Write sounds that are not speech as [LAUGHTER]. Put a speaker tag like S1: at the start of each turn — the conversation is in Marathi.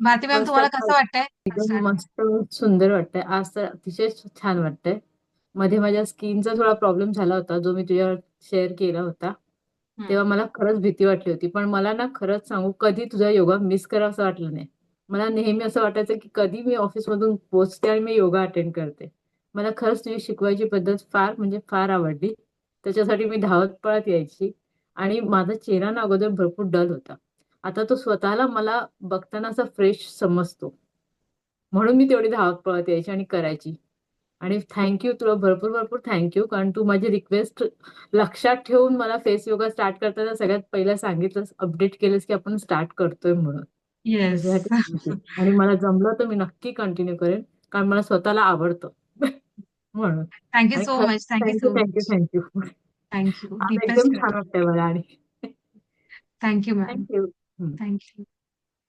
S1: भारती मॅम तुम्हाला कसं वाटतंय?
S2: मस्त सुंदर वाटतंय. आज तर अतिशय छान वाटतंय. मध्ये माझ्या स्किनचा थोडा प्रॉब्लेम झाला होता जो मी तुझ्यावर शेअर केला होता. तेव्हा मला खरंच भीती वाटली होती. पण मला ना खरंच सांगू कधी तुझा योगा मिस करावा असं वाटलं नाही. मला नेहमी असं वाटायचं की कधी मी ऑफिसमधून पोहोचते आणि मी योगा अटेंड करते. मला खरंच तुझी शिकवायची पद्धत फार म्हणजे फार आवडली. त्याच्यासाठी मी धावत पळत यायची. आणि माझा चेहरा ना अगोदर भरपूर डल होता. आता तो स्वतःला मला बघताना असा फ्रेश समजतो. म्हणून मी तेवढी धावत पळत यायची आणि करायची. आणि थँक्यू तुला भरपूर भरपूर थँक्यू कारण तू माझी रिक्वेस्ट लक्षात ठेवून मला फेस योगा स्टार्ट करताना सगळ्यात पहिलं सांगितलंस अपडेट केलंस की आपण स्टार्ट करतोय म्हणून.
S1: येस.
S2: आणि मला जमलं तर मी नक्की कंटिन्यू करेन. कारण मला स्वतःला आवडतं. [LAUGHS] म्हणून.
S1: Thank you so much thank you
S2: thank you
S1: so
S2: thank you
S1: much
S2: thank you
S1: thank you
S2: मला आणि.
S1: Thank you ma'am
S2: thank you
S1: thank you